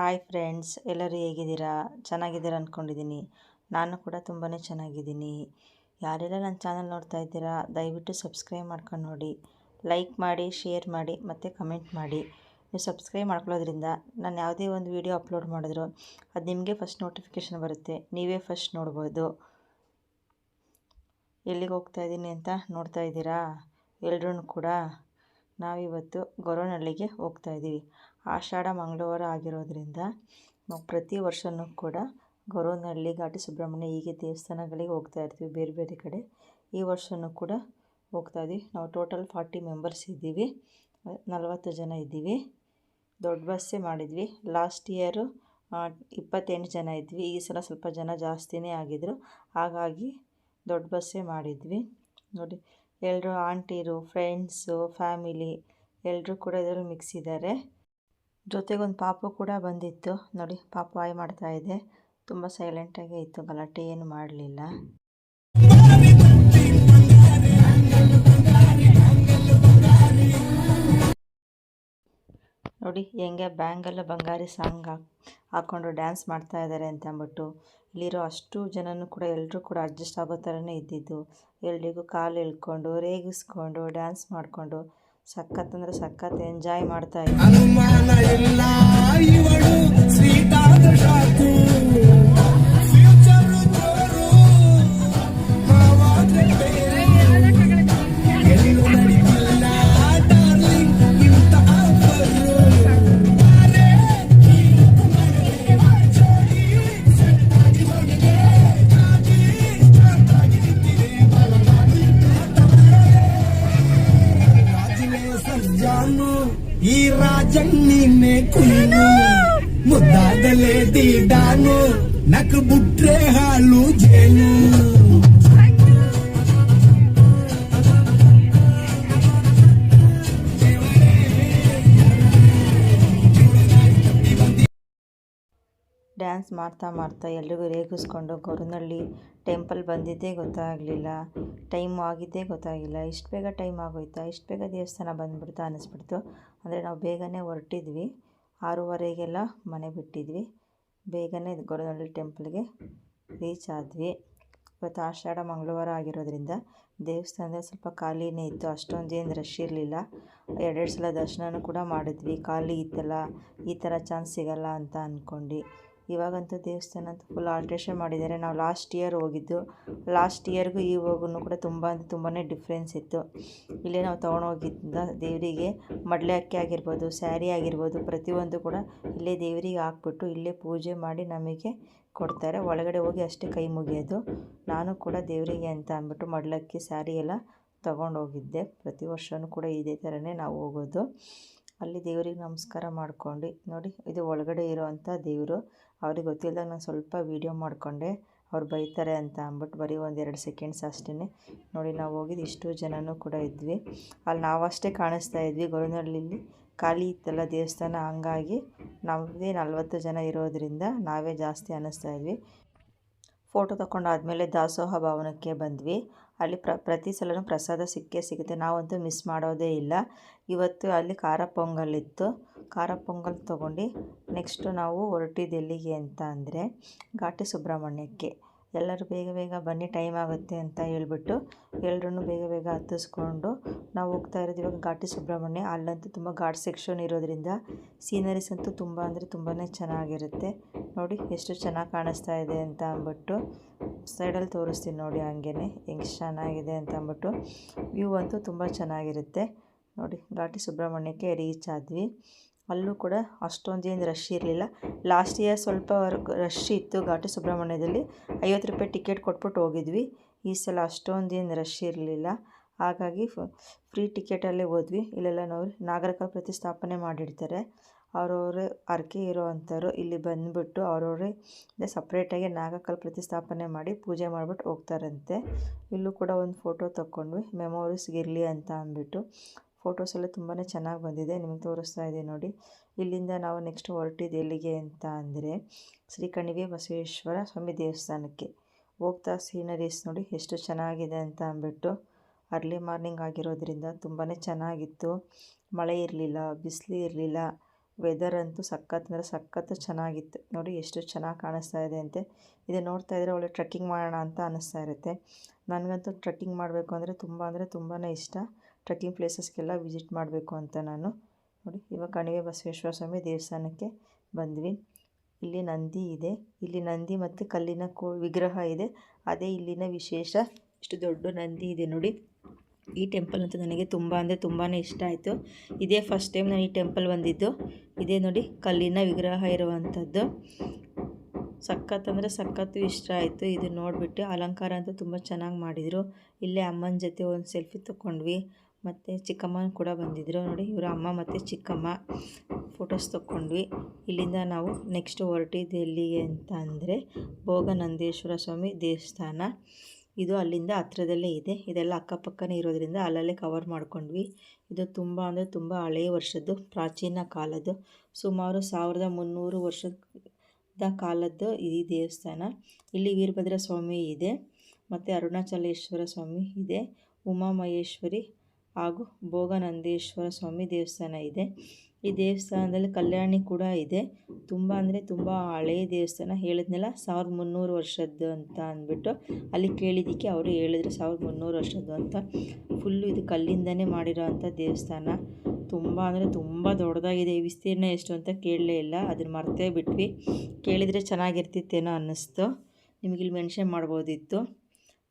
Hi friends ಎಲ್ಲರೂ ಹೇಗಿದ್ದೀರಾ? ಚೆನ್ನಾಗಿದ್ದೀರ ಅಂದ್ಕೊಂಡಿದ್ದೀನಿ ನಾನು ಕೂಡ ತುಂಬಾ ಚೆನ್ನಾಗಿದ್ದೀನಿ. ಯಾರೆಲ್ಲ ನನ್ನ ಚಾನಲ್ ನೋಡ್ತಾ ಇದ್ದೀರಾ, ದಯವಿಟ್ಟು ಸಬ್ಸ್ಕ್ರೈಬ್ ಮಾಡ್ಕೊಂಡು ನೋಡಿ. ಲೈಕ್ ಮಾಡಿ ಶೇರ್ ಮಾಡಿ, ಮತ್ತು ಕಮೆಂಟ್ ಮಾಡಿ. ನೀವು ಸಬ್ಸ್ಕ್ರೈಬ್ ಮಾಡ್ಕೊಳ್ಳೋದ್ರಿಂದ ನಾನು ಯಾವುದೇ ಒಂದು ವೀಡಿಯೋ ಅಪ್ಲೋಡ್ ಮಾಡಿದ್ರು ಅದು ನಿಮಗೆ ಫಸ್ಟ್ ನೋಟಿಫಿಕೇಷನ್ ಬರುತ್ತೆ. ನೀವೇ ಫಸ್ಟ್ ನೋಡ್ಬೋದು. ಎಲ್ಲಿಗೆ ಹೋಗ್ತಾ ಇದ್ದೀನಿ ಅಂತ ನೋಡ್ತಾ ಇದ್ದೀರಾ? ಎಲ್ಲರೂ ಕೂಡ ನಾವಿವತ್ತು ಗೊರವನಹಳ್ಳಿಗೆ ಹೋಗ್ತಾ ಇದ್ದೀವಿ. ಆಷಾಢ ಮಂಗಳವಾರ ಆಗಿರೋದರಿಂದ ನಾವು ಪ್ರತಿ ವರ್ಷವೂ ಕೂಡ ಗೊರವನಹಳ್ಳಿ ಘಾಟಿ ಸುಬ್ರಹ್ಮಣ್ಯ ಹೀಗೆ ದೇವಸ್ಥಾನಗಳಿಗೆ ಹೋಗ್ತಾ ಇರ್ತೀವಿ ಬೇರೆ ಬೇರೆ ಕಡೆ. ಈ ವರ್ಷವೂ ಕೂಡ ಹೋಗ್ತಾ ಇದ್ದೀವಿ ನಾವು ಟೋಟಲ್ ಫಾರ್ಟಿ ಮೆಂಬರ್ಸ್ ಇದ್ದೀವಿ. ನಲವತ್ತು ಜನ ಇದ್ದೀವಿ. ದೊಡ್ಡ ಬಸ್ಸೇ ಮಾಡಿದ್ವಿ. ಲಾಸ್ಟ್ ಇಯರು ಇಪ್ಪತ್ತೆಂಟು ಜನ ಇದ್ವಿ. ಈ ಸಲ ಸ್ವಲ್ಪ ಜನ ಜಾಸ್ತಿನೇ ಆಗಿದ್ದರು ಹಾಗಾಗಿ ದೊಡ್ಡ ಬಸ್ಸೇ ಮಾಡಿದ್ವಿ. ನೋಡಿ ಎಲ್ಲರೂ ಆಂಟಿರು ಫ್ರೆಂಡ್ಸು ಫ್ಯಾಮಿಲಿ ಎಲ್ಲರೂ ಕೂಡ ಇದರಲ್ಲಿ ಮಿಕ್ಸ್ ಇದ್ದಾರೆ. ಜೊತೆಗೊಂದು ಪಾಪು ಕೂಡ ಬಂದಿತ್ತು. ನೋಡಿ, ಪಾಪು ಆಯ್ ಮಾಡ್ತಾ ಇದೆ. ತುಂಬ ಸೈಲೆಂಟಾಗೇ ಇತ್ತು. ಗಲಾಟೆ ಏನು ಮಾಡಲಿಲ್ಲ. ನೋಡಿ, ಹೆಂಗೆ ಬ್ಯಾಂಗಲ್ಲ ಬಂಗಾರಿ ಸಾಂಗ್ ಹಾಕ್, ಹಾಕ್ಕೊಂಡು ಡ್ಯಾನ್ಸ್ ಮಾಡ್ತಾ ಇದ್ದಾರೆ ಅಂತ ಅಂದ್ಬಿಟ್ಟು ಇಲ್ಲಿರೋ ಅಷ್ಟು ಜನನೂ ಕೂಡ ಎಲ್ಲರೂ ಕೂಡ ಅಡ್ಜಸ್ಟ್ ಆಗೋ ಥರನೇ ಇದ್ದಿದ್ದು. ಎಲ್ರಿಗೂ ಕಾಲು ಎಳ್ಕೊಂಡು, ರೇಗಿಸ್ಕೊಂಡು ಡ್ಯಾನ್ಸ್ ಮಾಡಿಕೊಂಡು ಸಖತ್ ಅಂದರೆ ಸಖತ್ ಎಂಜಾಯ್ ಮಾಡ್ತಾ ಇದ್ವಿ ದೀಡಾನು ನಕ್ ಹಾಲು ಜೇನು. ಡ್ಯಾನ್ಸ್ ಮಾಡ್ತಾ ಮಾಡ್ತಾ ಎಲ್ರಿಗೂ ರೇಗಿಸ್ಕೊಂಡು ಗೊರನಳ್ಳಿ ಟೆಂಪಲ್ ಬಂದಿದ್ದೇ ಗೊತ್ತಾಗಲಿಲ್ಲ. ಟೈಮ್ ಆಗಿದ್ದೇ ಗೊತ್ತಾಗಿಲ್ಲ. ಇಷ್ಟು ಬೇಗ ಟೈಮ್ ಆಗೋಯ್ತಾ? ಇಷ್ಟು ಬೇಗ ದೇವಸ್ಥಾನ ಬಂದುಬಿಡ್ತಾ ಅನ್ನಿಸ್ಬಿಡ್ತು. ಅಂದರೆ ನಾವು ಬೇಗನೆ ಹೊರಟಿದ್ವಿ. ಆರೂವರೆಗೆಲ್ಲ ಮನೆ ಬಿಟ್ಟಿದ್ವಿ. ಬೇಗನೆ ಗೊರವನಹಳ್ಳಿ ಟೆಂಪಲ್ಗೆ ರೀಚ್ ಆದ್ವಿ. ಇವತ್ತು ಆಷಾಢ, ಮಂಗಳವಾರ ಆಗಿರೋದ್ರಿಂದ ದೇವಸ್ಥಾನದಲ್ಲಿ ಸ್ವಲ್ಪ ಖಾಲಿನೇ ಇತ್ತು. ಅಷ್ಟೊಂದೇನು ರಶ್ ಇರಲಿಲ್ಲ. ಎರಡೆರಡು ಸಲ ದರ್ಶನನೂ ಕೂಡ ಮಾಡಿದ್ವಿ. ಖಾಲಿ ಇತ್ತಲ್ಲ, ಈ ಥರ ಚಾನ್ಸ್ ಸಿಗಲ್ಲ ಅಂತ ಅಂದ್ಕೊಂಡು. ಇವಾಗಂತೂ ದೇವಸ್ಥಾನ ಅಂತ ಫುಲ್ ಆಲ್ಟ್ರೇಷನ್ ಮಾಡಿದ್ದಾರೆ. ನಾವು ಲಾಸ್ಟ್ ಇಯರ್ ಹೋಗಿದ್ದು ಲಾಸ್ಟ್ ಇಯರ್ಗೂ ಇವಾಗೂ ಕೂಡ ತುಂಬ ಅಂದರೆ ತುಂಬಾ ಡಿಫ್ರೆನ್ಸ್ ಇತ್ತು. ಇಲ್ಲೇ ನಾವು ತೊಗೊಂಡೋಗಿದ್ದ ದೇವರಿಗೆ ಮಡಲೆ ಅಕ್ಕಿ ಆಗಿರ್ಬೋದು ಸ್ಯಾರಿ ಆಗಿರ್ಬೋದು, ಪ್ರತಿಯೊಂದು ಕೂಡ ಇಲ್ಲೇ ದೇವರಿಗೆ ಹಾಕ್ಬಿಟ್ಟು ಇಲ್ಲೇ ಪೂಜೆ ಮಾಡಿ ನಮಗೆ ಕೊಡ್ತಾರೆ. ಒಳಗಡೆ ಹೋಗಿ ಅಷ್ಟೇ ಕೈ ಮುಗಿಯೋದು. ನಾನು ಕೂಡ ದೇವರಿಗೆ ಅಂತ ಅಂದ್ಬಿಟ್ಟು ಮಡ್ಲಕ್ಕಿ ಸ್ಯಾರಿ ಎಲ್ಲ ತೊಗೊಂಡೋಗಿದ್ದೆ ಪ್ರತಿ ವರ್ಷವೂ ಕೂಡ ಇದೇ ಥರನೇ ನಾವು ಹೋಗೋದು. ಅಲ್ಲಿ ದೇವರಿಗೆ ನಮಸ್ಕಾರ ಮಾಡ್ಕೊಂಡು ನೋಡಿ, ಇದು ಒಳಗಡೆ ಇರೋವಂಥ ದೇವರು. ಅವ್ರಿಗೆ ಗೊತ್ತಿಲ್ಲದಾಗ ನಾನು ಸ್ವಲ್ಪ ವೀಡಿಯೋ ಮಾಡಿಕೊಂಡೆ. ಅವ್ರು ಬೈತಾರೆ ಅಂತ ಅಂದ್ಬಿಟ್ಟು ಬರೀ ಒಂದೆರಡು ಸೆಕೆಂಡ್ಸ್ ಅಷ್ಟೇ ನೋಡಿ, ನಾವು ಹೋಗಿದ್ದು ಇಷ್ಟು ಜನನೂ ಕೂಡ ಇದ್ವಿ. ಅಲ್ಲಿ ನಾವಷ್ಟೇ ಕಾಣಿಸ್ತಾ ಇದ್ವಿ. ಗೊರವನಹಳ್ಳಿಲಿ ಖಾಲಿ ಇತ್ತಲ್ಲ ದೇವಸ್ಥಾನ, ಹಂಗಾಗಿ ನಮ್ಮದೇ ನಲ್ವತ್ತು ಜನ ಇರೋದರಿಂದ ನಾವೇ ಜಾಸ್ತಿ ಅನ್ನಿಸ್ತಾ ಇದ್ವಿ. ಫೋಟೋ ತೊಗೊಂಡಾದಮೇಲೆ ದಾಸೋಹ ಭವನಕ್ಕೆ ಬಂದ್ವಿ. ಅಲ್ಲಿ ಪ್ರ, ಪ್ರತಿ ಸಲವೂ ಪ್ರಸಾದ ಸಿಕ್ಕೇ ಸಿಗುತ್ತೆ. ನಾವಂತೂ ಮಿಸ್ ಮಾಡೋದೇ ಇಲ್ಲ. ಇವತ್ತು ಅಲ್ಲಿ ಖಾರ ಪೊಂಗಲ್ ಇತ್ತು. ಖಾರ ಪೊಂಗಲ್ ತೊಗೊಂಡು ನೆಕ್ಸ್ಟು ನಾವು ಹೊರಟಿದ್ದು ಎಲ್ಲಿಗೆ ಅಂತ ಅಂದರೆ ಘಾಟಿ ಸುಬ್ರಹ್ಮಣ್ಯಕ್ಕೆ. ಎಲ್ಲರೂ ಬೇಗ ಬೇಗ ಬನ್ನಿ ಟೈಮ್ ಆಗುತ್ತೆ ಅಂತ ಹೇಳ್ಬಿಟ್ಟು ಎಲ್ಲರೂ ಬೇಗ ಬೇಗ ಹತ್ತಿಸ್ಕೊಂಡು ನಾವು ಹೋಗ್ತಾ ಇರೋದು ಇವಾಗ ಘಾಟಿ ಸುಬ್ರಹ್ಮಣ್ಯ. ಅಲ್ಲಂತೂ ತುಂಬ ಘಾಟ್ ಸೆಕ್ಷನ್ ಇರೋದ್ರಿಂದ ಸೀನರೀಸ್ ಅಂತೂ ತುಂಬ ಅಂದರೆ ತುಂಬಾ ಚೆನ್ನಾಗಿರುತ್ತೆ. ನೋಡಿ, ಎಷ್ಟು ಚೆನ್ನಾಗಿ ಕಾಣಿಸ್ತಾ ಇದೆ ಅಂತ ಅಂದ್ಬಿಟ್ಟು ಸೈಡಲ್ಲಿ ತೋರಿಸ್ತೀನಿ ನೋಡಿ ಹಂಗೇ ಹೆಂಗೆ ಚೆನ್ನಾಗಿದೆ ಅಂತ ಅಂದ್ಬಿಟ್ಟು ವ್ಯೂ ಅಂತೂ ತುಂಬ ಚೆನ್ನಾಗಿರುತ್ತೆ. ನೋಡಿ, ಘಾಟಿ ಸುಬ್ರಹ್ಮಣ್ಯಕ್ಕೆ ರೀಚ್ ಆದ್ವಿ. ಅಲ್ಲೂ ಕೂಡ ಅಷ್ಟೊಂದೇನು ರಶ್ ಇರಲಿಲ್ಲ. ಲಾಸ್ಟ್ ಇಯರ್ ಸ್ವಲ್ಪ ರಶ್ ಇತ್ತು ಘಾಟಿ ಸುಬ್ರಹ್ಮಣ್ಯದಲ್ಲಿ. ಐವತ್ತು ರೂಪಾಯಿ ಟಿಕೆಟ್ ಕೊಟ್ಬಿಟ್ಟು ಹೋಗಿದ್ವಿ. ಈ ಸಲ ಅಷ್ಟೊಂದೇನು ರಶ್ ಇರಲಿಲ್ಲ. ಹಾಗಾಗಿ ಫ್ರೀ ಟಿಕೆಟಲ್ಲೇ ಹೋದ್ವಿ. ಇಲ್ಲೆಲ್ಲ ನಾವು ನಾಗರಿಕ ಪ್ರತಿಸ್ಥಾಪನೆ ಮಾಡಿರ್ತಾರೆ. ಅವರವರು ಹರಕೆ ಇರೋ ಅಂಥವ್ರು ಇಲ್ಲಿ ಬಂದುಬಿಟ್ಟು ಅವ್ರವ್ರೇ ಸಪ್ರೇಟಾಗಿ ನಾಗಕಲ್ ಪ್ರತಿಸ್ಥಾಪನೆ ಮಾಡಿ ಪೂಜೆ ಮಾಡಿಬಿಟ್ಟು ಹೋಗ್ತಾರಂತೆ. ಇಲ್ಲೂ ಕೂಡ ಒಂದು ಫೋಟೋ ತಗೊಂಡ್ವಿ ಮೆಮೊರೀಸ್ಗೆ ಇರಲಿ ಅಂತ ಅಂದ್ಬಿಟ್ಟು. ಫೋಟೋಸ್ ಎಲ್ಲ ತುಂಬಾ ಚೆನ್ನಾಗಿ ಬಂದಿದೆ, ನಿಮಗೆ ತೋರಿಸ್ತಾ ಇದೆ ನೋಡಿ. ಇಲ್ಲಿಂದ ನಾವು ನೆಕ್ಸ್ಟ್ ಹೊರಟಿದ್ದು ಎಲ್ಲಿಗೆ ಅಂತ ಅಂದರೆ ಶ್ರೀ ಕಣಿವೆ ಬಸವೇಶ್ವರ ಸ್ವಾಮಿ ದೇವಸ್ಥಾನಕ್ಕೆ. ಹೋಗ್ತಾ ಸೀನರೀಸ್ ನೋಡಿ ಎಷ್ಟು ಚೆನ್ನಾಗಿದೆ ಅಂತ ಅಂದ್ಬಿಟ್ಟು ಅರ್ಲಿ ಮಾರ್ನಿಂಗ್ ಆಗಿರೋದ್ರಿಂದ ತುಂಬಾ ಚೆನ್ನಾಗಿತ್ತು. ಮಳೆ ಇರಲಿಲ್ಲ, ಬಿಸಿಲು ಇರಲಿಲ್ಲ ವೆದರ್ ಅಂತೂ ಸಖತ್ ಅಂದರೆ ಸಖತ್ತು ಚೆನ್ನಾಗಿತ್ತು. ನೋಡಿ ಎಷ್ಟು ಚೆನ್ನಾಗಿ ಕಾಣಿಸ್ತಾ ಇದೆ ಅಂತೆ. ಇದು ನೋಡ್ತಾ ಇದ್ದರೆ ಒಳ್ಳೆ ಟ್ರೆಕ್ಕಿಂಗ್ ಮಾಡೋಣ ಅಂತ ಅನ್ನಿಸ್ತಾ ಇರುತ್ತೆ. ನನಗಂತೂ ಟ್ರೆಕ್ಕಿಂಗ್ ಮಾಡಬೇಕು ಅಂದರೆ ತುಂಬ ಅಂದರೆ ತುಂಬಾ ಇಷ್ಟ. ಟ್ರೆಕ್ಕಿಂಗ್ ಪ್ಲೇಸಸ್ಗೆಲ್ಲ ವಿಸಿಟ್ ಮಾಡಬೇಕು ಅಂತ ನಾನು. ನೋಡಿ ಇವಾಗ ಕಣಿವೆ ಬಸವೇಶ್ವರ ಸ್ವಾಮಿ ದೇವಸ್ಥಾನಕ್ಕೆ ಬಂದ್ವಿ. ಇಲ್ಲಿ ನಂದಿ ಇದೆ. ಇಲ್ಲಿ ನಂದಿ ಮತ್ತು ಕಲ್ಲಿನ ಕೋ, ವಿಗ್ರಹ ಇದೆ. ಅದೇ ಇಲ್ಲಿನ ವಿಶೇಷ. ಇಷ್ಟು ದೊಡ್ಡ ನಂದಿ ಇದೆ ನೋಡಿ. ಈ ಟೆಂಪಲ್ ಅಂತೂ ನನಗೆ ತುಂಬ ಅಂದರೆ ತುಂಬಾ ಇಷ್ಟ ಆಯಿತು. ಇದೇ ಫಸ್ಟ್ ಟೈಮ್ ನಾನು ಈ ಟೆಂಪಲ್ ಬಂದಿದ್ದು. ಇದೇ ನೋಡಿ ಕಲ್ಲಿನ ವಿಗ್ರಹ ಇರುವಂಥದ್ದು. ಸಖತ್ ಅಂದರೆ ಸಖತ್ತು ಇಷ್ಟ ಆಯಿತು. ಇದು ನೋಡಿಬಿಟ್ಟು ಅಲಂಕಾರ ಅಂತೂ ತುಂಬ ಚೆನ್ನಾಗಿ ಮಾಡಿದರು. ಇಲ್ಲೇ ಅಮ್ಮನ ಜೊತೆ ಒಂದು ಸೆಲ್ಫಿ ತೊಗೊಂಡ್ವಿ ಮತ್ತು ಚಿಕ್ಕಮ್ಮ ಕೂಡ ಬಂದಿದ್ದರು ನೋಡಿ, ಇವರ ಅಮ್ಮ ಮತ್ತು ಚಿಕ್ಕಮ್ಮ ಫೋಟೋಸ್ ತೊಗೊಂಡ್ವಿ ಇಲ್ಲಿಂದ ನಾವು ನೆಕ್ಸ್ಟ್ ಹೊರಟಿದ್ದು ಎಲ್ಲಿಗೆ ಅಂತ ಅಂದರೆ ಭೋಗನಂದೇಶ್ವರ ಸ್ವಾಮಿ ದೇವಸ್ಥಾನ. ಇದು ಅಲ್ಲಿಂದ ಹತ್ರದಲ್ಲೇ ಇದೆ. ಇದೆಲ್ಲ ಅಕ್ಕಪಕ್ಕನೇ ಇರೋದ್ರಿಂದ ಅಲ್ಲಲ್ಲೇ ಕವರ್ ಮಾಡ್ಕೊಂಡ್ವಿ. ಇದು ತುಂಬ ಅಂದರೆ ತುಂಬ ಹಳೆಯ ವರ್ಷದ್ದು, ಪ್ರಾಚೀನ ಕಾಲದ್ದು. ಸುಮಾರು ಸಾವಿರದ ಮುನ್ನೂರು ವರ್ಷದ ಕಾಲದ್ದು ಈ ದೇವಸ್ಥಾನ. ಇಲ್ಲಿ ವೀರಭದ್ರ ಸ್ವಾಮಿ ಇದೆ. ಮತ್ತು ಅರುಣಾಚಲೇಶ್ವರ ಸ್ವಾಮಿ ಇದೆ. ಉಮಾಮಹೇಶ್ವರಿ ಹಾಗೂ ಭೋಗನಂದೇಶ್ವರ ಸ್ವಾಮಿ ದೇವಸ್ಥಾನ ಇದೆ. ಈ ದೇವಸ್ಥಾನದಲ್ಲಿ ಕಲ್ಯಾಣಿ ಕೂಡ ಇದೆ. ತುಂಬ ಅಂದರೆ ತುಂಬ ಹಳೆಯ ದೇವಸ್ಥಾನ. ಹೇಳಿದ್ನಲ್ಲ, ಸಾವಿರದ ಮುನ್ನೂರು ವರ್ಷದ್ದು ಅಂತ ಅಂದ್ಬಿಟ್ಟು. ಅಲ್ಲಿ ಕೇಳಿದ್ದಕ್ಕೆ ಅವರು ಹೇಳಿದ್ರು ಸಾವಿರದ ಮುನ್ನೂರು ವರ್ಷದ್ದು ಅಂತ. ಫುಲ್ಲು ಇದು ಕಲ್ಲಿಂದನೇ ಮಾಡಿರೋ ಅಂಥ ದೇವಸ್ಥಾನ. ತುಂಬ ಅಂದರೆ ತುಂಬ ದೊಡ್ಡದಾಗಿದೆ. ವಿಸ್ತೀರ್ಣ ಎಷ್ಟು ಅಂತ ಕೇಳಲೇ ಇಲ್ಲ. ಅದನ್ನು ಮರ್ತೇ ಬಿಟ್ವಿ. ಕೇಳಿದರೆ ಚೆನ್ನಾಗಿರ್ತಿತ್ತೇನೋ ಅನ್ನಿಸ್ತು. ನಿಮಗೆ ಇಲ್ಲಿ ಮೆನ್ಷನ್ ಮಾಡ್ಬೋದಿತ್ತು.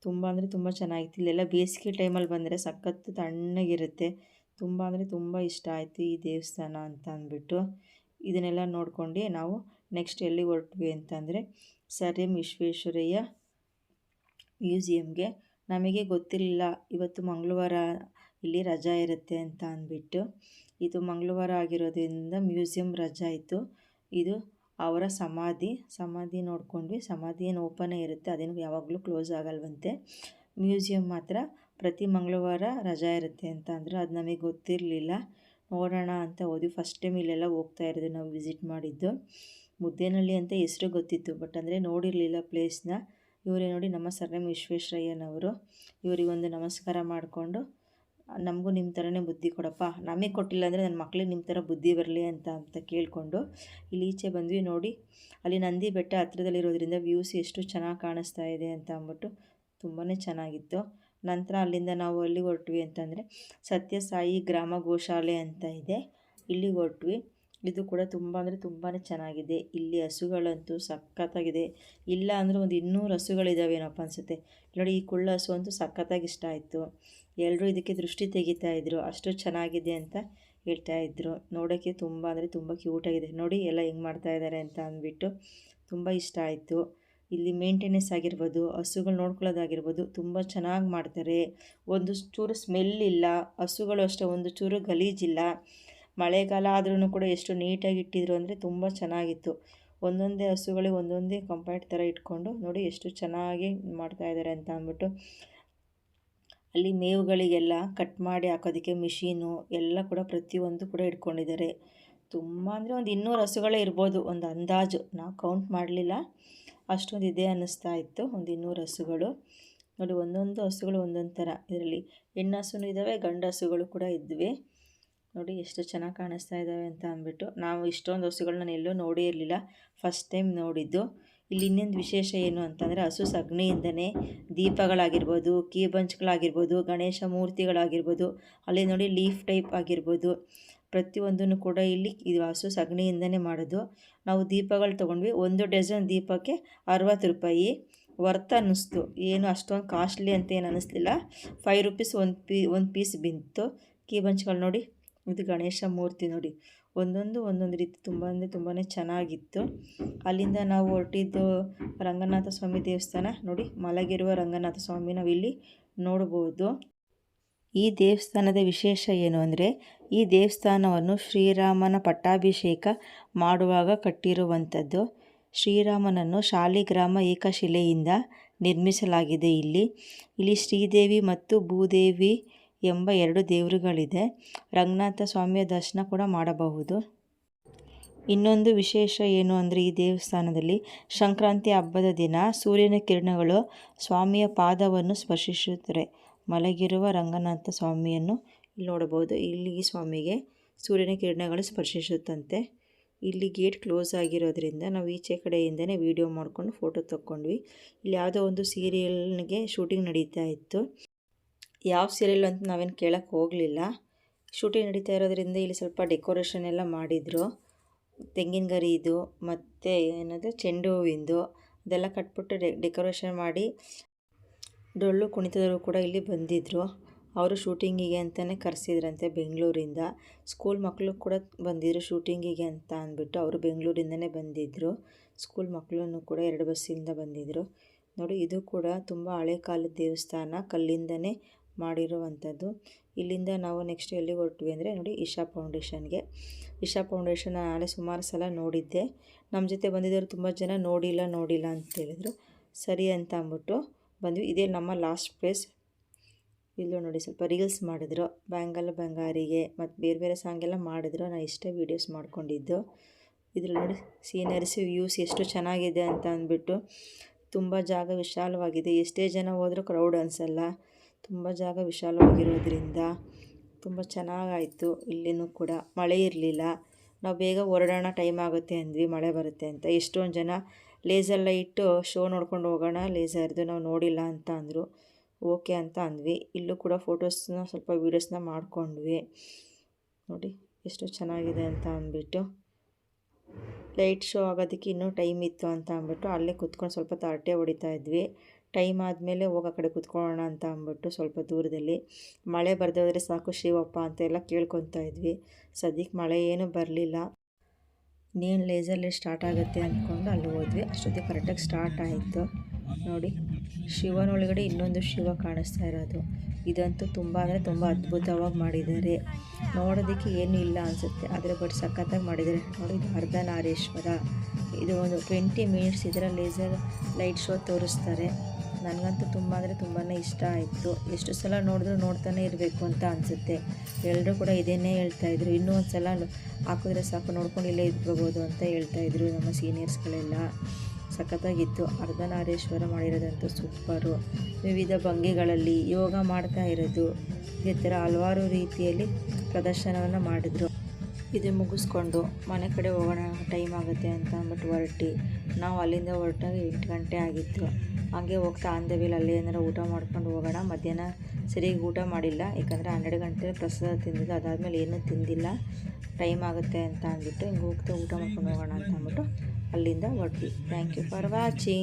ತುಂಬ ಅಂದರೆ ತುಂಬ ಚೆನ್ನಾಗಿತ್ತು. ಇಲ್ಲೆಲ್ಲ ಬೇಸಿಗೆ ಟೈಮಲ್ಲಿ ಬಂದರೆ ಸಖತ್ತು ತಣ್ಣಗಿರುತ್ತೆ. ತುಂಬ ಅಂದರೆ ತುಂಬ ಇಷ್ಟ ಆಯಿತು ಈ ದೇವಸ್ಥಾನ ಅಂತ ಅಂದ್ಬಿಟ್ಟು. ಇದನ್ನೆಲ್ಲ ನೋಡ್ಕೊಂಡು ನಾವು ನೆಕ್ಸ್ಟ್ ಎಲ್ಲಿ ಹೊರಟ್ವಿ ಅಂತಂದರೆ ಸರ್ ಎಂ ವಿಶ್ವೇಶ್ವರಯ್ಯ ಮ್ಯೂಸಿಯಮ್ಗೆ ನಮಗೆ ಗೊತ್ತಿರಲಿಲ್ಲ, ಇವತ್ತು ಮಂಗಳವಾರ ಇಲ್ಲಿ ರಜಾ ಇರುತ್ತೆ ಅಂತ ಅಂದ್ಬಿಟ್ಟು. ಇದು ಮಂಗಳವಾರ ಆಗಿರೋದ್ರಿಂದ ಮ್ಯೂಸಿಯಂ ರಜಾ ಇತ್ತು. ಇದು ಅವರ ಸಮಾಧಿ ಸಮಾಧಿ ನೋಡ್ಕೊಂಡ್ವಿ. ಸಮಾಧಿ ಏನು ಓಪನೇ ಇರುತ್ತೆ, ಅದೇನು ಯಾವಾಗಲೂ ಕ್ಲೋಸ್ ಆಗಲ್ವಂತೆ. ಮ್ಯೂಸಿಯಂ ಮಾತ್ರ ಪ್ರತಿ ಮಂಗಳವಾರ ರಜಾ ಇರುತ್ತೆ ಅಂತ ಅಂದರು ಅದು ನಮಗೆ ಗೊತ್ತಿರಲಿಲ್ಲ. ನೋಡೋಣ ಅಂತ ಹೋದ್ವಿ. ಫಸ್ಟ್ ಟೈಮ್ ಇಲ್ಲೆಲ್ಲ ಹೋಗ್ತಾ ಇರೋದು ನಾವು ವಿಸಿಟ್ ಮಾಡಿದ್ದು. ಮುದ್ದೇನಹಳ್ಳಿ ಅಂತ ಹೆಸರು ಗೊತ್ತಿತ್ತು ಬಟ್ ಅಂದರೆ ನೋಡಿರಲಿಲ್ಲ ಪ್ಲೇಸ್ನ ಇವರೇ ನೋಡಿ ನಮ್ಮ ಸರ್ ಎಂ ವಿಶ್ವೇಶ್ವರಯ್ಯನವರು. ಇವರಿಗೊಂದು ನಮಸ್ಕಾರ ಮಾಡಿಕೊಂಡು ನಮಗೂ ನಿಮ್ಮ ಥರನೇ ಬುದ್ಧಿ ಕೊಡಪ್ಪ. ನಮಗೆ ಕೊಟ್ಟಿಲ್ಲ ಅಂದರೆ ನನ್ನ ಮಕ್ಳಿಗೆ ನಿಮ್ಮ ಥರ ಬುದ್ಧಿ ಬರಲಿ ಅಂತ ಅಂತ ಕೇಳಿಕೊಂಡು ಇಲ್ಲಿ ಈಚೆ ಬಂದ್ವಿ ನೋಡಿ. ಅಲ್ಲಿ ನಂದಿ ಬೆಟ್ಟ ಹತ್ತಿರದಲ್ಲಿರೋದ್ರಿಂದ ವ್ಯೂಸ್ ಎಷ್ಟು ಚೆನ್ನಾಗಿ ಕಾಣಿಸ್ತಾ ಇದೆ ಅಂತ ಅಂದ್ಬಿಟ್ಟು ತುಂಬಾ ಚೆನ್ನಾಗಿತ್ತು. ನಂತರ ಅಲ್ಲಿಂದ ನಾವು ಅಲ್ಲಿಗೆ ಹೊರಟ್ವಿ ಅಂತಂದರೆ ಸತ್ಯಸಾಯಿ ಗ್ರಾಮ ಗೋಶಾಲೆ ಅಂತ ಇದೆ. ಇಲ್ಲಿಗೆ ಹೊರಟ್ವಿ. ಇದು ಕೂಡ ತುಂಬ ಅಂದರೆ ತುಂಬಾ ಚೆನ್ನಾಗಿದೆ. ಇಲ್ಲಿ ಹಸುಗಳಂತೂ ಸಖತ್ತಾಗಿದೆ. ಇಲ್ಲ ಅಂದರೆ ಒಂದು ಇನ್ನೂರು ಹಸುಗಳಿದ್ದಾವೇನಪ್ಪ ಅನಿಸುತ್ತೆ. ನೋಡಿ, ಈ ಕುಳ್ಳ ಹಸು ಅಂತೂ ಸಖತ್ತಾಗಿ ಇಷ್ಟ ಆಯಿತು. ಎಲ್ಲರೂ ಇದಕ್ಕೆ ದೃಷ್ಟಿ ತೆಗಿತಾ ಇದ್ರು, ಅಷ್ಟು ಚೆನ್ನಾಗಿದೆ ಅಂತ ಹೇಳ್ತಾ ಇದ್ರು. ನೋಡೋಕ್ಕೆ ತುಂಬ, ಅಂದರೆ ತುಂಬ ಕ್ಯೂಟಾಗಿದೆ ನೋಡಿ, ಎಲ್ಲ ಹೆಂಗೆ ಮಾಡ್ತಾ ಇದ್ದಾರೆ ಅಂತ ಅಂದ್ಬಿಟ್ಟು ತುಂಬ ಇಷ್ಟ ಆಯಿತು. ಇಲ್ಲಿ ಮೇಂಟೆನೆನ್ಸ್ ಆಗಿರ್ಬೋದು, ಹಸುಗಳು ನೋಡ್ಕೊಳ್ಳೋದಾಗಿರ್ಬೋದು, ತುಂಬ ಚೆನ್ನಾಗಿ ಮಾಡ್ತಾರೆ. ಒಂದು ಚೂರು ಸ್ಮೆಲ್ ಇಲ್ಲ, ಹಸುಗಳು ಅಷ್ಟೇ, ಒಂದು ಚೂರು ಗಲೀಜಿಲ್ಲ ಮಳೆಗಾಲ ಆದ್ರೂ ಕೂಡ ಎಷ್ಟು ನೀಟಾಗಿ ಇಟ್ಟಿದ್ರು ಅಂದರೆ ತುಂಬ ಚೆನ್ನಾಗಿತ್ತು. ಒಂದೊಂದೇ ಹಸುಗಳಿಗೆ ಒಂದೊಂದೇ ಕಂಪೌಂಡ್ ಥರ ಇಟ್ಕೊಂಡು ನೋಡಿ ಎಷ್ಟು ಚೆನ್ನಾಗಿ ಮಾಡ್ತಾ ಇದ್ದಾರೆ ಅಂತ ಅಂದ್ಬಿಟ್ಟು ಅಲ್ಲಿ ಮೇವುಗಳಿಗೆಲ್ಲ ಕಟ್ ಮಾಡಿ ಹಾಕೋದಕ್ಕೆ ಮಿಷೀನು ಎಲ್ಲ ಕೂಡ ಪ್ರತಿಯೊಂದು ಕೂಡ ಇಟ್ಕೊಂಡಿದ್ದಾರೆ. ತುಂಬ ಅಂದರೆ ಒಂದು ಇನ್ನೂರು ಹಸುಗಳೇ ಇರ್ಬೋದು, ಒಂದು ಅಂದಾಜು. ನಾವು ಕೌಂಟ್ ಮಾಡಲಿಲ್ಲ, ಅಷ್ಟೊಂದು ಇದೆ ಅನ್ನಿಸ್ತಾ ಇತ್ತು, ಒಂದು ಇನ್ನೂರು ಹಸುಗಳು. ನೋಡಿ, ಒಂದೊಂದು ಹಸುಗಳು ಒಂದೊಂದು ಥರ. ಇದರಲ್ಲಿ ಹೆಣ್ಣು ಹಸುನೂ ಇದ್ದಾವೆ ಗಂಡು ಹಸುಗಳು ಕೂಡ ಇದ್ವಿ. ನೋಡಿ, ಎಷ್ಟು ಚೆನ್ನಾಗಿ ಕಾಣಿಸ್ತಾ ಇದ್ದಾವೆ ಅಂತ ಅಂದ್ಬಿಟ್ಟು. ನಾವು ಇಷ್ಟೊಂದು ಹಸುಗಳನ್ನ ನಾನು ಎಲ್ಲೂ ನೋಡೇ ಇರಲಿಲ್ಲ. ಫಸ್ಟ್ ಟೈಮ್ ನೋಡಿದ್ದು. ಇಲ್ಲಿ ಇನ್ನೊಂದು ವಿಶೇಷ ಏನು ಅಂತಂದರೆ ಹಸು ಸಗಣಿಯಿಂದನೇ ದೀಪಗಳಾಗಿರ್ಬೋದು ಕೀ ಬಂಚ್ಗಳಾಗಿರ್ಬೋದು ಗಣೇಶ ಮೂರ್ತಿಗಳಾಗಿರ್ಬೋದು, ಅಲ್ಲಿ ನೋಡಿ ಲೀಫ್ ಟೈಪ್ ಆಗಿರ್ಬೋದು. ಪ್ರತಿಯೊಂದನ್ನು ಕೂಡ ಇಲ್ಲಿ ಇದು ಹಸು ಸಗಣಿಯಿಂದನೇ ಮಾಡೋದು. ನಾವು ದೀಪಗಳು ತೊಗೊಂಡ್ವಿ, ಒಂದು ಡಜನ್ ದೀಪಕ್ಕೆ ಅರವತ್ತು ರೂಪಾಯಿ. ವರ್ತ್ ಅನ್ನಿಸ್ತು. ಏನು ಅಷ್ಟೊಂದು ಕಾಸ್ಟ್ಲಿ ಅಂತ ಏನು ಅನ್ನಿಸ್ಲಿಲ್ಲ. ಫೈವ್ ರುಪೀಸ್ ಒಂದು ಪೀ, ಒಂದು ಪೀಸ್ ಬಿಂತು ಕೀ ಬಂಚ್ಗಳು ನೋಡಿ ಇದು ಗಣೇಶ ಮೂರ್ತಿ ನೋಡಿ. ಒಂದೊಂದು ಒಂದೊಂದು ರೀತಿ ತುಂಬ ಅಂದರೆ ತುಂಬಾ ಚೆನ್ನಾಗಿತ್ತು. ಅಲ್ಲಿಂದ ನಾವು ಹೊರಟಿದ್ದು ರಂಗನಾಥ ಸ್ವಾಮಿ ದೇವಸ್ಥಾನ. ನೋಡಿ, ಮಲಗಿರುವ ರಂಗನಾಥ ಸ್ವಾಮಿ ನಾವು ಇಲ್ಲಿ ನೋಡ್ಬೋದು. ಈ ದೇವಸ್ಥಾನದ ವಿಶೇಷ ಏನು ಅಂದರೆ, ಈ ದೇವಸ್ಥಾನವನ್ನು ಶ್ರೀರಾಮನ ಪಟ್ಟಾಭಿಷೇಕ ಮಾಡುವಾಗ ಕಟ್ಟಿರುವಂಥದ್ದು. ಶ್ರೀರಾಮನನ್ನು ಶಾಲಿಗ್ರಾಮ ಏಕಶಿಲೆಯಿಂದ ನಿರ್ಮಿಸಲಾಗಿದೆ ಇಲ್ಲಿ. ಇಲ್ಲಿ ಶ್ರೀದೇವಿ ಮತ್ತು ಭೂದೇವಿ ಎಂಬ ಎರಡು ದೇವರುಗಳಿದೆ. ರಂಗನಾಥ ಸ್ವಾಮಿಯ ದರ್ಶನ ಕೂಡ ಮಾಡಬಹುದು. ಇನ್ನೊಂದು ವಿಶೇಷ ಏನು ಅಂದರೆ ಈ ದೇವಸ್ಥಾನದಲ್ಲಿ ಸಂಕ್ರಾಂತಿ ಹಬ್ಬದ ದಿನ ಸೂರ್ಯನ ಕಿರಣಗಳು ಸ್ವಾಮಿಯ ಪಾದವನ್ನು ಸ್ಪರ್ಶಿಸುತ್ತಾರೆ ಮಲಗಿರುವ ರಂಗನಾಥ ಸ್ವಾಮಿಯನ್ನು ನೋಡಬಹುದು. ಇಲ್ಲಿ ಈ ಸ್ವಾಮಿಗೆ ಸೂರ್ಯನ ಕಿರಣಗಳು ಸ್ಪರ್ಶಿಸುತ್ತಂತೆ. ಇಲ್ಲಿ ಗೇಟ್ ಕ್ಲೋಸ್ ಆಗಿರೋದ್ರಿಂದ ನಾವು ಈಚೆ ಕಡೆಯಿಂದನೇ ವೀಡಿಯೋ ಮಾಡ್ಕೊಂಡು ಫೋಟೋ ತಕ್ಕೊಂಡ್ವಿ. ಇಲ್ಲಿ ಯಾವುದೋ ಒಂದು ಸೀರಿಯಲ್ಗೆ ಶೂಟಿಂಗ್ ನಡೀತಾ ಇತ್ತು. ಯಾವ ಸೀರಿಯಲ್ ಅಂತ ನಾವೇನು ಕೇಳಕ್ಕೆ ಹೋಗಲಿಲ್ಲ. ಶೂಟಿಂಗ್ ನಡೀತಾ ಇರೋದ್ರಿಂದ ಇಲ್ಲಿ ಸ್ವಲ್ಪ ಡೆಕೋರೇಷನ್ ಎಲ್ಲ ಮಾಡಿದರು. ತೆಂಗಿನ ಗರಿದು ಮತ್ತು ಏನದು, ಚೆಂಡು ಹೂವಿಂದು, ಅದೆಲ್ಲ ಕಟ್ಬಿಟ್ಟು ಡೆಕೋರೇಷನ್ ಮಾಡಿ ಡೊಳ್ಳು ಕುಣಿತದವರು ಕೂಡ ಇಲ್ಲಿ ಬಂದಿದ್ದರು ಅವರು ಶೂಟಿಂಗಿಗೆ ಅಂತಲೇ ಕರೆಸಿದ್ರಂತೆ ಬೆಂಗಳೂರಿಂದ. ಸ್ಕೂಲ್ ಮಕ್ಕಳು ಕೂಡ ಬಂದಿದ್ದರು ಶೂಟಿಂಗಿಗೆ ಅಂತ ಅಂದ್ಬಿಟ್ಟು ಅವರು ಬೆಂಗಳೂರಿಂದನೇ ಬಂದಿದ್ದರು ಸ್ಕೂಲ್ ಮಕ್ಕಳನ್ನು ಕೂಡ ಎರಡು ಬಸ್ಸಿಂದ ಬಂದಿದ್ದರು ನೋಡಿ, ಇದು ಕೂಡ ತುಂಬ ಹಳೆ ಕಾಲದ ದೇವಸ್ಥಾನ. ಕಲ್ಲಿಂದನೇ ಮಾಡಿರುವಂಥದ್ದು. ಇಲ್ಲಿಂದ ನಾವು ನೆಕ್ಸ್ಟ್ ಎಲ್ಲಿಗೆ ಹೊರಟ್ವಿ ಅಂದರೆ ನೋಡಿ ಇಶಾ ಫೌಂಡೇಶನ್ಗೆ ಇಶಾ ಫೌಂಡೇಶನ್ ನಾಳೆ ಸುಮಾರು ಸಲ ನೋಡಿದ್ದೆ. ನಮ್ಮ ಜೊತೆ ಬಂದಿದ್ದವರು ತುಂಬ ಜನ ನೋಡಿಲ್ಲ ನೋಡಿಲ್ಲ ಅಂತ ಹೇಳಿದರು. ಸರಿ ಅಂತ ಅಂದ್ಬಿಟ್ಟು ಬಂದ್ವಿ. ಇದೇ ನಮ್ಮ ಲಾಸ್ಟ್ ಪ್ಲೇಸ್ ಇಲ್ಲೂ ನೋಡಿ ಸ್ವಲ್ಪ ರೀಲ್ಸ್ ಮಾಡಿದ್ರು. ಬ್ಯಾಂಗಲ್ ಬಂಗಾರಿಗೆ ಮತ್ತು ಬೇರೆ ಬೇರೆ ಸಾಂಗ್ ಎಲ್ಲ ಮಾಡಿದ್ರು. ನಾನು ಇಷ್ಟೇ ವೀಡಿಯೋಸ್ ಮಾಡ್ಕೊಂಡಿದ್ದು. ಇದ್ರಲ್ಲಿ ನೋಡಿ ಸೀನರೀಸ್ ವ್ಯೂಸ್ ಎಷ್ಟು ಚೆನ್ನಾಗಿದೆ ಅಂತ ಅಂದ್ಬಿಟ್ಟು ತುಂಬ ಜಾಗ ವಿಶಾಲವಾಗಿದೆ. ಎಷ್ಟೇ ಜನ ಹೋದರೂ ಕ್ರೌಡ್ ಅನಿಸಲ್ಲ. ತುಂಬ ಜಾಗ ವಿಶಾಲವಾಗಿರೋದ್ರಿಂದ ತುಂಬ ಚೆನ್ನಾಗಾಯಿತು. ಇಲ್ಲಿನೂ ಕೂಡ ಮಳೆ ಇರಲಿಲ್ಲ. ನಾವು ಬೇಗ ಹೊರಡೋಣ ಟೈಮ್ ಆಗುತ್ತೆ ಅಂದ್ವಿ, ಮಳೆ ಬರುತ್ತೆ ಅಂತ. ಎಷ್ಟೊಂದು ಜನ ಲೇಸರ್ ಇಟ್ಟು ಶೋ ನೋಡ್ಕೊಂಡು ಹೋಗೋಣ ಲೇಸರ್ದು ನಾವು ನೋಡಿಲ್ಲ ಅಂತ ಅಂದರು. ಓಕೆ ಅಂತ ಅಂದ್ವಿ. ಇಲ್ಲೂ ಕೂಡ ಫೋಟೋಸ್ನ ಸ್ವಲ್ಪ ವೀಡಿಯೋಸ್ನ ಮಾಡಿಕೊಂಡ್ವಿ. ನೋಡಿ ಎಷ್ಟು ಚೆನ್ನಾಗಿದೆ ಅಂತ ಅಂದ್ಬಿಟ್ಟು. ಲೈಟ್ ಶೋ ಆಗೋದಕ್ಕೆ ಇನ್ನೂ ಟೈಮ್ ಇತ್ತು ಅಂತ ಅಂದ್ಬಿಟ್ಟು ಅಲ್ಲೇ ಕುತ್ಕೊಂಡು ಸ್ವಲ್ಪ ತರಟೆ ಹೊಡಿತಾ ಇದ್ವಿ. ಟೈಮ್ ಆದಮೇಲೆ ಹೋಗಿ ಆ ಕಡೆ ಕುತ್ಕೊಳ್ಳೋಣ ಅಂತ ಅಂದ್ಬಿಟ್ಟು ಸ್ವಲ್ಪ ದೂರದಲ್ಲಿ ಮಳೆ ಬರದೇ ಹೋದರೆ ಸಾಕು ಶಿವಪ್ಪ ಅಂತ ಎಲ್ಲ ಕೇಳ್ಕೊತಾ ಇದ್ವಿ. ಸದ್ಯಕ್ಕೆ ಮಳೆ ಏನೂ ಬರಲಿಲ್ಲ. ನೀನು ಲೇಸರ್ಲೇ ಸ್ಟಾರ್ಟ್ ಆಗುತ್ತೆ ಅಂದ್ಕೊಂಡು ಅಲ್ಲಿ ಹೋದ್ವಿ. ಅಷ್ಟೊತ್ತಿಗೆ ಕರೆಕ್ಟಾಗಿ ಸ್ಟಾರ್ಟ್ ಆಯಿತು. ನೋಡಿ, ಶಿವನೊಳಗಡೆ ಇನ್ನೊಂದು ಶಿವ ಕಾಣಿಸ್ತಾ ಇರೋದು. ಇದಂತೂ ತುಂಬ ಅಂದರೆ ತುಂಬ ಅದ್ಭುತವಾಗಿ ಮಾಡಿದ್ದಾರೆ. ನೋಡೋದಕ್ಕೆ ಏನು ಇಲ್ಲ ಅನಿಸುತ್ತೆ. ಆದರೆ ಬಟ್ ಸಖತ್ತಾಗಿ ಮಾಡಿದ್ದಾರೆ. ನೋಡಿ, ಇದು ಅರ್ಧನಾರೀಶ್ವರ. ಇದು ಒಂದು ಟ್ವೆಂಟಿ ಮಿನಿಟ್ಸ್ ಇದರ ಲೇಸರ್ ಲೈಟ್ ಶೋ ತೋರಿಸ್ತಾರೆ. ನನಗಂತೂ ತುಂಬ ಅಂದರೆ ತುಂಬಾ ಇಷ್ಟ ಆಯಿತು. ಎಷ್ಟು ಸಲ ನೋಡಿದ್ರು ನೋಡ್ತಾನೆ ಇರಬೇಕು ಅಂತ ಅನಿಸುತ್ತೆ. ಎಲ್ಲರೂ ಕೂಡ ಇದೇನೇ ಹೇಳ್ತಾಯಿದ್ರು ಇನ್ನೂ ಒಂದು ಸಲ ಹಾಕಿದ್ರೆ ಸಾಕು, ನೋಡ್ಕೊಂಡು ಇಲ್ಲೇ ಇದ್ಕೋಬೋದು ಅಂತ ಹೇಳ್ತಾಯಿದ್ರು ನಮ್ಮ ಸೀನಿಯರ್ಸ್ಗಳೆಲ್ಲ. ಸಖತ್ತಾಗಿತ್ತು. ಅರ್ಧನಾರೇಶ್ವರ ಮಾಡಿರೋದಂತೂ ಸೂಪರು. ವಿವಿಧ ಭಂಗಿಗಳಲ್ಲಿ ಯೋಗ ಮಾಡ್ತಾ ಇರೋದು. ಈ ಥರ ಹಲವಾರು ರೀತಿಯಲ್ಲಿ ಪ್ರದರ್ಶನವನ್ನು ಮಾಡಿದರು. ಇದು ಮುಗಿಸ್ಕೊಂಡು ಮನೆ ಕಡೆ ಹೋಗೋಣ, ಟೈಮ್ ಆಗುತ್ತೆ ಅಂತ ಅಂದ್ಬಿಟ್ಟು ಹೊರಟಿ. ನಾವು ಅಲ್ಲಿಂದ ಹೊರಟಾಗ ಎಂಟು ಗಂಟೆ ಆಗಿತ್ತು. ಹಾಗೆ ಹೋಗ್ತಾ ಅಂದವಿಲ್ಲ ಅಲ್ಲಿ ಏನಾರು ಊಟ ಮಾಡ್ಕೊಂಡು ಹೋಗೋಣ. ಮಧ್ಯಾಹ್ನ ಸರಿಯಾಗಿ ಊಟ ಮಾಡಿಲ್ಲ. ಯಾಕಂದರೆ ಹನ್ನೆರಡು ಗಂಟೆ ಪ್ರಸಾದ ತಿಂದಿದ್ದು. ಅದಾದಮೇಲೆ ಏನೂ ತಿಂದಿಲ್ಲ. ಟೈಮ್ ಆಗುತ್ತೆ ಅಂತ ಅಂದ್ಬಿಟ್ಟು ಹಿಂಗೆ ಹೋಗ್ತಾ ಊಟ ಮಾಡ್ಕೊಂಡು ಹೋಗೋಣ ಅಂತ ಅಂದ್ಬಿಟ್ಟು ಅಲ್ಲಿಂದ ಹೊರಟಿ. Thank you for watching